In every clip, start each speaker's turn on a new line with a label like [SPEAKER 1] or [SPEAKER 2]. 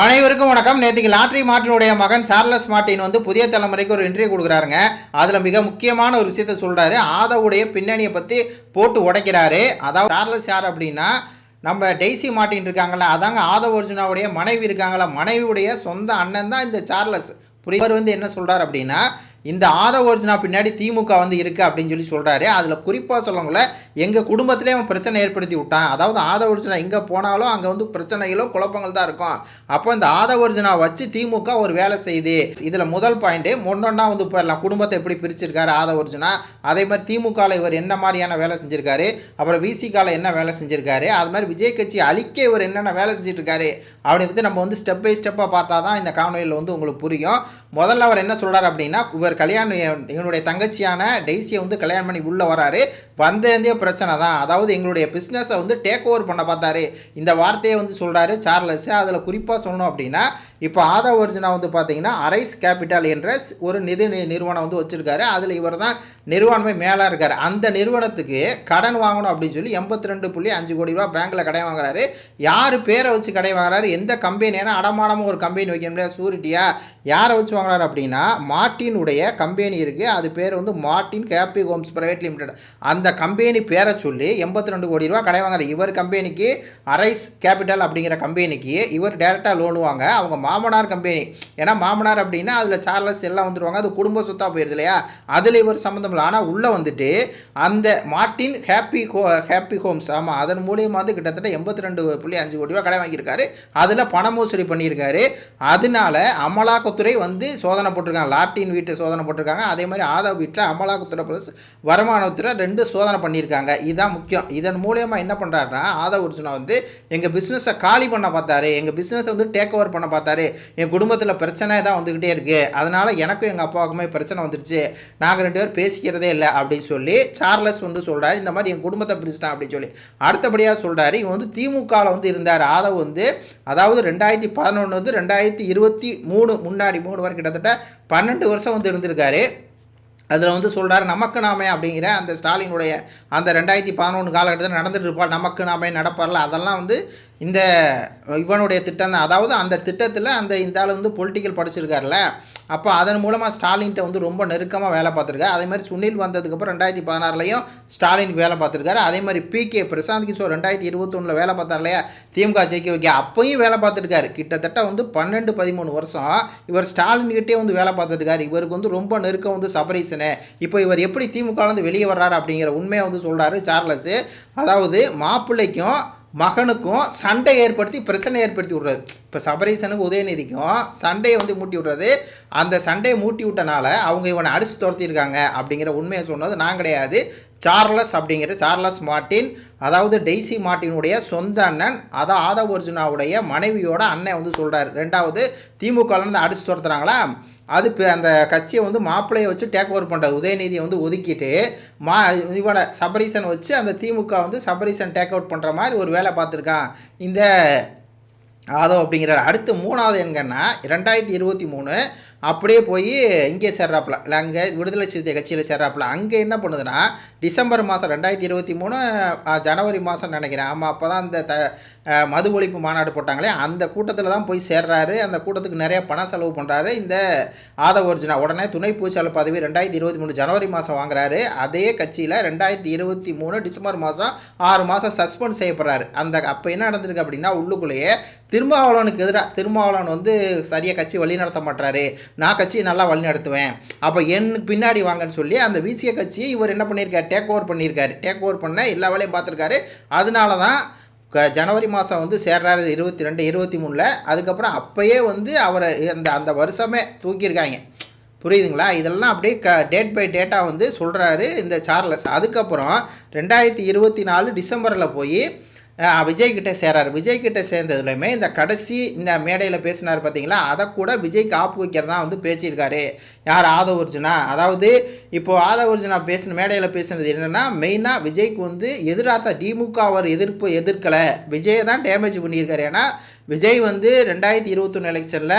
[SPEAKER 1] அனைவருக்கும் வணக்கம். நேற்றுக்கு லாட்ரி மார்ட்டினுடைய மகன் சார்லஸ் மார்ட்டின் வந்து புதிய தலைமுறைக்கு ஒரு இன்டர்வியூ கொடுக்குறாருங்க. அதில் மிக முக்கியமான ஒரு விஷயத்த சொல்கிறாரு ஆதவுடைய பின்னணியை பற்றி போட்டு உடைக்கிறாரு. அதாவது சார்லஸ் யார் அப்படின்னா நம்ம டெய்ஸி மார்ட்டின் இருக்காங்களா அதாங்க ஆதவ் அர்ஜுனாவுடைய மனைவி இருக்காங்களா மனைவியுடைய சொந்த அண்ணன் தான் இந்த சார்லஸ். புரியவர் வந்து என்ன சொல்கிறார் அப்படின்னா இந்த ஆதவ அர்ஜுனா பின்னாடி திமுக வந்து இருக்குது அப்படின்னு சொல்லி சொல்கிறாரு அதில் குறிப்பாக சொல்லவங்கள எங்கள் குடும்பத்திலே அவன் பிரச்சனை ஏற்படுத்தி விட்டான். அதாவது ஆதவ அர்ஜுனா எங்கே போனாலும் அங்கே வந்து பிரச்சனைகளோ குழப்பங்கள் தான் இருக்கும். அப்போ இந்த ஆதவ அர்ஜுனா வச்சு திமுக ஒரு வேலை செய்யுது. இதில் முதல் பாயிண்ட்டு ஒன்றொன்னா வந்து போயிடலாம். குடும்பத்தை எப்படி பிரிச்சிருக்காரு ஆதவ அர்ஜுனா? அதே மாதிரி திமுகவில் இவர் என்ன மாதிரியான வேலை செஞ்சிருக்காரு? அப்புறம் விசிகாவில் என்ன வேலை செஞ்சிருக்காரு? அது மாதிரி விஜய் கட்சி அழிக்க இவர் என்னென்ன வேலை செஞ்சுட்டு இருக்காரு? அப்படி நம்ம வந்து ஸ்டெப் பை ஸ்டெப்பாக பார்த்தா தான் இந்த காணொலியில் வந்து உங்களுக்கு புரியும். முதல்ல அவர் என்ன சொல்கிறார் அப்படின்னா இவர் கல்யாணம் எங்களுடைய தங்கச்சியான டெய்ஸியை வந்து கல்யாணம் பண்ணி உள்ளே வராரு. வந்தேந்தே பிரச்சனை தான். அதாவது எங்களுடைய பிஸ்னஸை வந்து டேக் ஓவர் பண்ண பார்த்தாரு. இந்த வார்த்தையை வந்து சொல்கிறாரு சார்லஸ். அதில் குறிப்பாக சொல்லணும் அப்படின்னா இப்போ ஆதா ஒரிஜினா வந்து பார்த்தீங்கன்னா அரைஸ் கேபிட்டல் என்ற ஒரு நிதி நி- நிறுவனம் வந்து வச்சுருக்காரு. அதில் இவர் தான் நிறுவனமே மேலே இருக்கார். அந்த நிறுவனத்துக்கு கடன் வாங்கணும் அப்படின்னு சொல்லி எண்பத்தி ரெண்டு புள்ளி அஞ்சு கோடி ரூபா பேங்க்கில் கடை வாங்குறாரு. யார் பேரை வச்சு கடை வாங்குறாரு? எந்த கம்பெனி ஏன்னா அடமானமும் ஒரு கம்பெனி வைக்க முடியாது சூரிட்டியா? யாரை வச்சு வாங்குறாரு அப்படின்னா மார்ட்டினுடைய கம்பெனி இருக்குது அது பேர் வந்து Martin KP homes private limited. அந்த கம்பெனி பேரை சொல்லி எண்பத்தி ரெண்டு கோடி ரூபா கடை வாங்குறாரு. இவர் கம்பெனிக்கு அரைஸ் கேபிட்டல் அப்படிங்கிற கம்பெனிக்கு இவர் டேரெக்டாக லோன் வாங்க. அவங்க மாமனார் கம்பெனி. ஏன்னா மாமனார் அப்படின்னா அதில் சார்லஸ் எல்லாம் வந்துடுவாங்க அது குடும்ப சொத்தாக போயிருது இல்லையா? அதில் இவர் சம்மந்தம் இல்லை. ஆனால் உள்ளே வந்துட்டு அந்த Martin happy ho happy homes ஆமாம் அதன் மூலியமாக வந்து கிட்டத்தட்ட எண்பத்தி ரெண்டு புள்ளி அஞ்சு கோடி ரூபா கடை வாங்கியிருக்காரு. அதில் பண மோசடி பண்ணியிருக்காரு. அதனால அமலாக்கத்துறை வந்து சோதனை போட்டிருக்காங்க. லாட்டின் வீட்டை சோதனை போட்டிருக்காங்க. அதே மாதிரி ஆதவ் வீட்டில் அமலாக்கத்துறை ப்ளஸ் வருமானத்துறை ரெண்டு சோதனை பண்ணியிருக்காங்க. இதுதான் முக்கியம். இதன் மூலயமா என்ன பண்ணுறாருன்னா ஆதவ் அர்ஜுனா வந்து எங்கள் பிஸ்னஸை காலி பண்ண பார்த்தாரு. எங்கள் பிஸ்னஸை வந்து டேக் ஓவர் பண்ண பார்த்தாரு. என் குடும்பத்தில் பிரச்சனை தான் வந்துக்கிட்டே இருக்குது அதனால் எனக்கும் எங்கள் அப்பாவுக்குமே பிரச்சனை வந்துருச்சு. நாங்கள் ரெண்டு பேரும் பேசிக்கிறதே இல்லை அப்படின்னு சொல்லி சார்லஸ் வந்து சொல்கிறாரு இந்த மாதிரி என் குடும்பத்தை பிரிச்சிட்டான் அப்படின்னு சொல்லி. அடுத்தபடியாக சொல்கிறாரு இவன் வந்து திமுகவில் வந்து இருந்தார். ஆதவ் வந்து அதாவது ரெண்டாயிரத்தி பதினொன்று வந்து ரெண்டாயிரத்தி இருபத்தி மூணு முன்னாடி மூணு வரை கிட்டத்தட்ட பன்னெண்டு வருஷம் வந்து இருந்திருக்காரு. அதில் வந்து சொல்கிறார் நமக்கு நாமே அப்படிங்கிற அந்த ஸ்டாலினுடைய அந்த ரெண்டாயிரத்தி பதினொன்று காலகட்டத்தில் நடந்துட்டு இருப்பார் நமக்கு நாமே நடப்பார்ல அதெல்லாம் வந்து இந்த இவனுடைய திட்டம் தான். அதாவது அந்த திட்டத்தில் அந்த இந்த ஆள் வந்து பொலிட்டிக்கல் படிச்சிருக்காருல அப்போ அதன் மூலமாக ஸ்டாலின்கிட்ட வந்து ரொம்ப நெருக்கமாக வேலை பார்த்துருக்காரு. அதே மாதிரி சுனில் வந்ததுக்கப்புறம் ரெண்டாயிரத்தி பதினாறுலையும் ஸ்டாலின் வேலை பார்த்துருக்காரு. அதே மாதிரி பி கே பிரசாந்த் கிஷோர் ரெண்டாயிரத்தி இருபத்தொன்னில் வேலை பார்த்தார் இல்லையா? திமுக ஜெயிக்க வைக்க. அப்பையும் வேலை பார்த்துருக்காரு. கிட்டத்தட்ட வந்து பன்னெண்டு பதிமூணு வருஷம் இவர் ஸ்டாலின்கிட்டே வந்து வேலை பார்த்துருக்காரு. இவருக்கு வந்து ரொம்ப நெருக்கம் வந்து சபரீசனு. இப்போ இவர் எப்படி திமுகலேருந்து வெளியே வர்றாரு அப்படிங்கிற உண்மையை வந்து சொல்கிறாரு சார்லஸு. அதாவது மாப்பிள்ளைக்கும் மகனுக்கும் சண்டை ஏற்படுத்தி பிரச்சனை ஏற்படுத்தி விட்றது. இப்போ சபரீசனுக்கு உதயநிதிக்கும் சண்டையை வந்து மூட்டி விட்றது. அந்த சண்டையை மூட்டி விட்டனால அவங்க இவனை அடித்து துரத்திருக்காங்க அப்படிங்கிற உண்மையை சொன்னது நான் கிடையாது. சார்லஸ் அப்படிங்கிற சார்லஸ் மார்ட்டின் அதாவது டெய்சி மார்ட்டினுடைய சொந்த அண்ணன் அதான் ஆதவ் அர்ஜுனாவுடைய மனைவியோட அண்ணன் வந்து சொல்கிறார் ரெண்டாவது திமுகலேருந்து அடித்து துரத்துறாங்களா? அது இப்போ அந்த கட்சியை வந்து மாப்பிள்ளையை வச்சு டேக் ஓவர் பண்ணுறது உதயநிதியை வந்து ஒதுக்கிட்டு மா இவனை சபரீசன் வச்சு அந்த திமுக வந்து சபரீசன் டேக் அவுட் பண்ணுற மாதிரி ஒரு வேலை பார்த்துருக்கான். இந்த ஆதவ் அப்படிங்கிற அடுத்து மூணாவது எங்கன்னா ரெண்டாயிரத்தி இருபத்தி மூணு அப்படியே போய் இங்கே சேர்றாப்புல. இல்லை அங்கே விடுதலை சிறுத்தை கட்சியில் சேர்றாப்புல. அங்கே என்ன பண்ணுதுன்னா டிசம்பர் மாதம் ரெண்டாயிரத்தி இருபத்தி மூணு ஜனவரி மாதம் நினைக்கிறேன். ஆமாம் அப்போ தான் அந்த த மது ஒழிப்பு மாநாடு போட்டாங்களே அந்த கூட்டத்தில் தான் போய் சேர்றாரு. அந்த கூட்டத்துக்கு நிறைய பணம் செலவு பண்ணுறாரு இந்த ஆதவ அர்ஜுனா உடனே துணை பூச்சாளர் பதவி ரெண்டாயிரத்தி இருபத்தி மூணு ஜனவரி மாதம் வாங்குறாரு. அதே கட்சியில் ரெண்டாயிரத்தி இருபத்தி மூணு டிசம்பர் மாதம் ஆறு மாதம் சஸ்பெண்ட் செய்யப்படுறாரு. அந்த அப்போ என்ன நடந்திருக்கு அப்படின்னா உள்ளுக்குள்ளேயே திருமாவளவனுக்கு எதிராக திருமாவளவன் வந்து சரியாக கட்சி வழி நடத்த மாட்டாரு நான் கட்சியை நல்லா வழிநடத்துவேன். அப்போ எனக்கு பின்னாடி வாங்கன்னு சொல்லி அந்த விசிய கட்சியை இவர் என்ன பண்ணியிருக்காரு? டேக் ஓவர் பண்ணியிருக்காரு. டேக் ஓவர் பண்ண எல்லா வேலையும் பார்த்துருக்காரு. அதனால தான் க- ஜனவரி மாதம் வந்து சேர்றாரு இருபத்தி ரெண்டு இருபத்தி மூணில் அதுக்கப்புறம் அப்போயே வந்து அவரை அந்த அந்த வருஷமே தூக்கியிருக்காங்க. புரியுதுங்களா? இதெல்லாம் அப்படியே க டேட் பை டேட்டாக வந்து சொல்கிறாரு இந்த சார்லஸ். அதுக்கப்புறம் ரெண்டாயிரத்தி இருபத்தி நாலு டிசம்பரில் போய் விஜய்கிட்ட சேரார். விஜய்கிட்ட சேர்ந்ததுலையுமே இந்த கடைசி இந்த மேடையில் பேசினார் பார்த்தீங்களா அதை கூட விஜய்க்கு ஆப்பு வைக்கிறதா வந்து பேசியிருக்காரு. யார்? ஆதவ அர்ஜுனா அதாவது இப்போது ஆதவ அர்ஜுனா பேசின மேடையில் பேசுனது என்னென்னா மெயினாக விஜய்க்கு வந்து எதிராக திமுக அவர் எதிர்ப்பு எதிர்க்கலை. விஜயை தான் டேமேஜ் பண்ணியிருக்காரு. ஏன்னா விஜய் வந்து ரெண்டாயிரத்தி இருபத்தொன்று எலெக்ஷனில்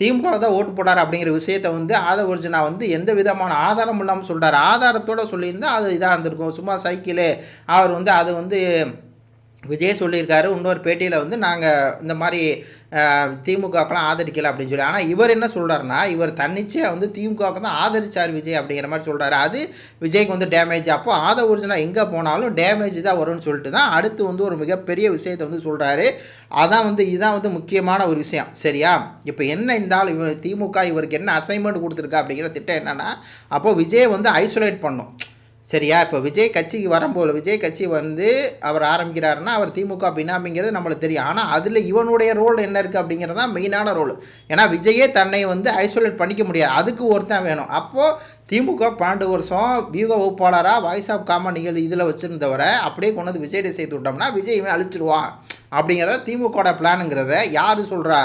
[SPEAKER 1] திமுக தான் ஓட்டு போடார் அப்படிங்கிற விஷயத்த வந்து ஆதவ அர்ஜுனா வந்து எந்த விதமான ஆதாரம் இல்லாமல் சொல்கிறார் ஆதாரத்தோட சொல்லியிருந்தால் அது இதாக இருந்திருக்கும். சும்மா சைக்கிளு. அவர் வந்து அது வந்து விஜய் சொல்லியிருக்காரு இன்னொரு பேட்டியில் வந்து நாங்கள் இந்த மாதிரி திமுகக்கெலாம் ஆதரிக்கலை அப்படின்னு சொல்லி. ஆனால் இவர் என்ன சொல்கிறாருன்னா இவர் தன்னிச்சையாக வந்து திமுகவுக்கு தான் ஆதரிச்சார் விஜய் அப்படிங்கிற மாதிரி சொல்கிறாரு அது விஜய்க்கு வந்து டேமேஜ் அப்போ ஆத ஒரிஜினல் எங்கே போனாலும் டேமேஜ் தான் வரும்னு சொல்லிட்டு தான் அடுத்து வந்து ஒரு மிகப்பெரிய விஷயத்தை வந்து சொல்கிறாரு அதான் வந்து இதுதான் வந்து முக்கியமான ஒரு விஷயம். சரியா? இப்போ என்ன இந்த ஆள் இவர் திமுக இவருக்கு என்ன அசைன்மெண்ட் கொடுத்துருக்கா அப்படிங்கிற திட்டம் என்னென்னா அப்போ விஜய் வந்து ஐசோலேட் பண்ணும். சரியா? இப்போ விஜய் கட்சிக்கு வரும்போது விஜய் கட்சி வந்து அவர் ஆரம்பிக்கிறாருன்னா அவர் திமுக பின்னாமிங்கிறது நம்மளுக்கு தெரியும். ஆனால் அதில் இவனுடைய ரோல் என்ன இருக்குது அப்படிங்கிறது தான் மெயினான ரோல் ஏன்னா விஜயே தன்னை வந்து ஐசோலேட் பண்ணிக்க முடியாது. அதுக்கு ஒருத்தன் வேணும். அப்போது திமுக பன்னெண்டு வருஷம் வியூக வகுப்பாளராக வாய்ஸ் ஆஃப் காமன் நிகழ்ச்சி இதில் வச்சுருந்தவரை அப்படியே கொண்டு வந்து விஜய்கிட்ட சேர்த்து விட்டோம்னா விஜய் இவன் அப்படிங்கிறத திமுகவோட பிளானுங்கிறத யார் சொல்கிறா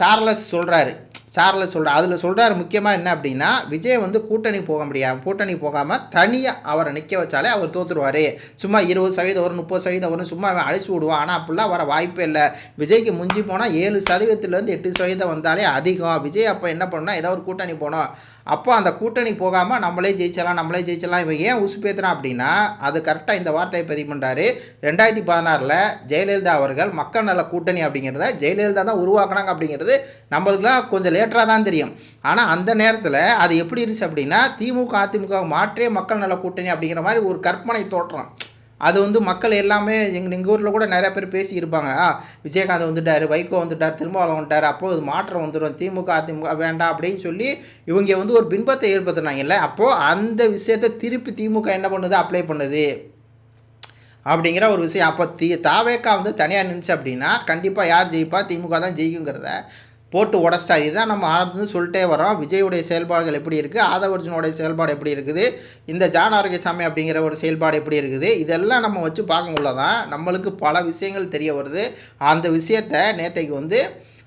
[SPEAKER 1] சார்லஸ் சொல்கிறாரு சார்லஸ் சொல்கிறார் அதில் சொல்கிறார் முக்கியமாக என்ன அப்படின்னா விஜய் வந்து கூட்டணி போக முடியாது கூட்டணி போகாமல் தனியாக அவரை நிற்க வச்சாலே அவர் தோற்றுருவார் சும்மா இருபது சதவீதம் வரும் முப்பது சதவீதம் வரும் சும்மா அவன் அழைச்சி விடுவான். ஆனால் அப்படிலாம் வர வாய்ப்பே இல்லை. விஜய்க்கு முஞ்சி போனால் ஏழு சதவீதத்துலேருந்து எட்டு சதவீதம் வந்தாலே அதிகம். விஜய் அப்போ என்ன பண்ணால் ஏதோ ஒரு கூட்டணி போனோம். அப்போ அந்த கூட்டணி போகாமல் நம்மளே ஜெயிச்சலாம் நம்மளே ஜெயிச்சலாம். இவன் ஏன் உசுப்பேத்துறான் அப்படின்னா அது கரெக்டாக இந்த வார்த்தையை பதிவு பண்ணுறாரு ரெண்டாயிரத்தி பதினாறில் ஜெயலலிதா அவர்கள் மக்கள் நல கூட்டணி அப்படிங்கிறத ஜெயலலிதா தான் உருவாக்குனாங்க அப்படிங்கிறது நம்மளுக்குலாம் கொஞ்சம் லேட்டராக தான் தெரியும். ஆனால் அந்த நேரத்தில் அது எப்படி இருந்துச்சு அப்படின்னா திமுக அதிமுக மாற்றே மக்கள் நல கூட்டணி அப்படிங்கிற மாதிரி ஒரு கற்பனை தோற்றம். அது வந்து மக்கள் எல்லாமே எங்கள் எங்கள் ஊரில் கூட நிறையா பேர் பேசியிருப்பாங்க. ஆ விஜயகாந்த் வந்துட்டார் வைகோ வந்துட்டார் திருமாவளம் வந்துட்டார் அப்போது இது மாற்றம் வந்துடும் திமுக அதிமுக வேண்டாம் அப்படின்னு சொல்லி இவங்க வந்து ஒரு பின்பத்தை ஏற்படுத்தினாங்கல்ல அப்போது அந்த விஷயத்தை திருப்பி திமுக என்ன பண்ணுது? அப்ளை பண்ணுது. அப்படிங்கிற ஒரு விஷயம். அப்போ தி தாவேக்கா வந்து தனியாக நின்றுச்சு அப்படின்னா கண்டிப்பாக யார் ஜெயிப்பா? திமுக தான் ஜெயிக்குங்கிறத போட்டு உடச்சிட்டார் இதுதான் நம்ம ஆரம்பத்துலேருந்து சொல்லிட்டே வரோம். விஜயுடைய செயல்பாடுகள் எப்படி இருக்குது ஆதவர்ஜுனோடைய செயல்பாடு எப்படி இருக்குது? இந்த ஜான் ஆரோக்கியசாமி அப்படிங்கிற ஒரு செயல்பாடு எப்படி இருக்குது? இதெல்லாம் நம்ம வச்சு பார்க்கும்போது தான் நம்மளுக்கு பல விஷயங்கள் தெரிய வருது. அந்த விஷயத்தை நேற்றைக்கு வந்து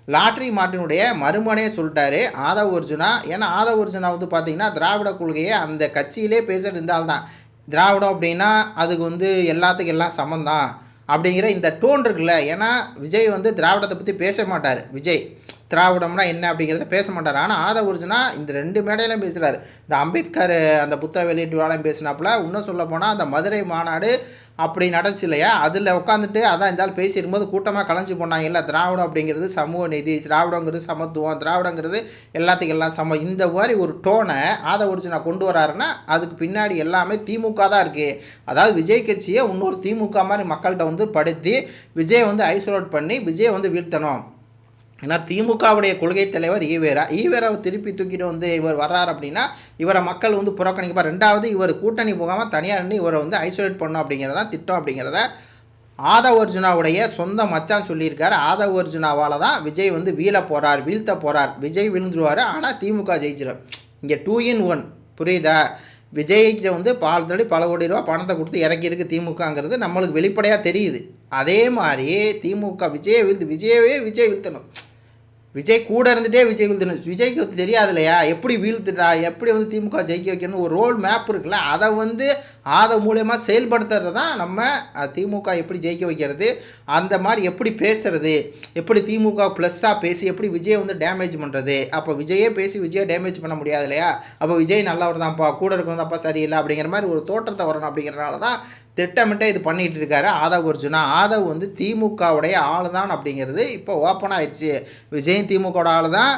[SPEAKER 1] லாட்ரி மாட்டினுடைய மறுமனையே சொல்லிட்டாரு ஆதவ அர்ஜுனா ஏன்னா ஆதவ அர்ஜுனா வந்து பார்த்திங்கன்னா திராவிட கொள்கையை அந்த கட்சியிலே பேசுகிறது இருந்தால்தான். திராவிடம் அப்படின்னா அதுக்கு வந்து எல்லாத்துக்கும் எல்லாம் சமந்தான் அப்படிங்கிற இந்த டோன் இருக்குல்ல. ஏன்னா விஜய் வந்து திராவிடத்தை பற்றி பேச மாட்டார். விஜய். திராவிடம்னா என்ன அப்படிங்கிறத பேச மாட்டார். ஆனால் ஆத ஒரிஜினா இந்த ரெண்டு மேடையிலும் பேசுகிறார் இந்த அம்பேத்கர் அந்த புத்தக வெளியீட்டுவாலையும் பேசினாப்புல இன்னும் சொல்ல போனால் அந்த மதுரை மாநாடு அப்படி நடந்துச்சு இல்லையா? அதில் உட்காந்துட்டு அதான் இருந்தாலும் பேசியிருக்கும்போது கூட்டமாக கலைஞ்சு போனாங்க. இல்லை திராவிடம் அப்படிங்கிறது சமூக நீதி திராவிடங்கிறது சமத்துவம் திராவிடங்கிறது எல்லாத்துக்கும் எல்லாம் சம இந்த மாதிரி ஒரு டோனை ஆத ஒரிஜினா கொண்டு வராருன்னா அதுக்கு பின்னாடி எல்லாமே திமுக தான் இருக்குது அதாவது விஜய் கட்சியை இன்னொரு திமுக மாதிரி மக்கள்கிட்ட வந்து படுத்தி விஜய் வந்து ஐசோலேட் பண்ணி விஜய் வந்து வீழ்த்தணும். ஏன்னா திமுகவுடைய கொள்கை தலைவர் ஈவேரா. ஈவேராவை திருப்பி தூக்கிட்டு வந்து இவர் வர்றார் அப்படின்னா இவரை மக்கள் வந்து புறக்கணிப்பார் ரெண்டாவது இவர் கூட்டணி போகாமல் தனியார் நின்று இவரை வந்து ஐசோலேட் பண்ணும் அப்படிங்கிறதா திட்டம் அப்படிங்கிறத ஆதவ அர்ஜுனாவுடைய சொந்த மச்சான் சொல்லியிருக்காரு. ஆதவ அர்ஜுனாவால் தான் விஜய் வந்து வீழ போகிறார் வீழ்த்த போகிறார் விஜய் விழுந்துருவார் ஆனால் திமுக ஜெயிச்சிடும் இங்கே டூ இன் ஒன் புரியுதா? விஜய்கிட்ட வந்து பால் தடி பல கோடி ரூபா பணத்தை கொடுத்து இறக்கியிருக்கு திமுகங்கிறது நம்மளுக்கு வெளிப்படையாக தெரியுது. அதே மாதிரி திமுக விஜயை வீழ்த்து விஜயவே விஜய் வீழ்த்தணும். விஜய் கூட இருந்துகிட்டே விஜய் வீழ்த்தணும் விஜய்க்கு வந்து தெரியாது இல்லையா எப்படி வீழ்த்துட்டா எப்படி வந்து திமுக ஜெயிக்க வைக்கணும் ஒரு ரோல் மேப் இருக்குல்ல அதை வந்து அதை மூலயமா செயல்படுத்துறது தான் நம்ம திமுக எப்படி ஜெயிக்க வைக்கிறது அந்த மாதிரி எப்படி பேசுறது எப்படி திமுக ப்ளஸ்ஸாக பேசி எப்படி விஜய் வந்து டேமேஜ் பண்ணுறது அப்போ விஜயே பேசி விஜயை டேமேஜ் பண்ண முடியாது இல்லையா? அப்போ விஜய் நல்லவர் தான்ப்பா கூட இருக்கும் தான்ப்பா சரியில்லை அப்படிங்கிற மாதிரி ஒரு தோற்றத்தை வரணும் அப்படிங்கிறனால தான் திட்டமிட்டே இது பண்ணிகிட்டு இருக்காரு ஆதவ் அர்ஜுனா. ஆதவ் வந்து திமுகவுடைய ஆள் தான் அப்படிங்கிறது இப்போ ஓப்பன் ஆயிடுச்சு. விஜய் திமுகவோட ஆள் தான்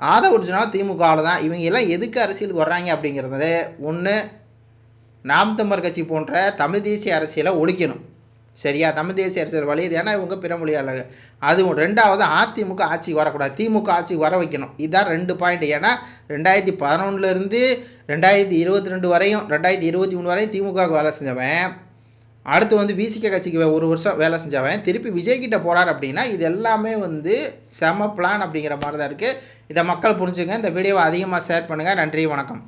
[SPEAKER 1] ஆதவ் அர்ஜுனா திமுக ஆள் தான் இவங்க எல்லாம் எதுக்கு அரசியலுக்கு வர்றாங்க அப்படிங்கிறது. ஒன்று நாம் தமிழர் கட்சி போன்ற தமிழ் தேசிய அரசியலை ஒழிக்கணும். சரியா? தமிழ் தேசிய அரசியல் வழியுது ஏன்னா இவங்க பிற அதுவும் ரெண்டாவது அதிமுக ஆட்சிக்கு வரக்கூடாது. திமுக ஆட்சிக்கு வர வைக்கணும். இதுதான் ரெண்டு பாயிண்ட் ஏன்னா ரெண்டாயிரத்தி பதினொன்றுலேருந்து ரெண்டாயிரத்தி இருபத்தி ரெண்டு வரையும் ரெண்டாயிரத்தி இருபத்தி மூணு வரையும் திமுகவுக்கு வேலை செஞ்சவன். அடுத்து வந்து விசிகே கட்சிக்கு ஒரு வருஷம் வேலை செஞ்சவன். திருப்பி விஜய்கிட்ட போகிறார் அப்படின்னா இது எல்லாமே வந்து செம பிளான் அப்படிங்கிற மாதிரி தான் இருக்குது இதை மக்கள் புரிஞ்சுங்க. இந்த வீடியோவை அதிகமாக ஷேர் பண்ணுங்கள் நன்றி வணக்கம்.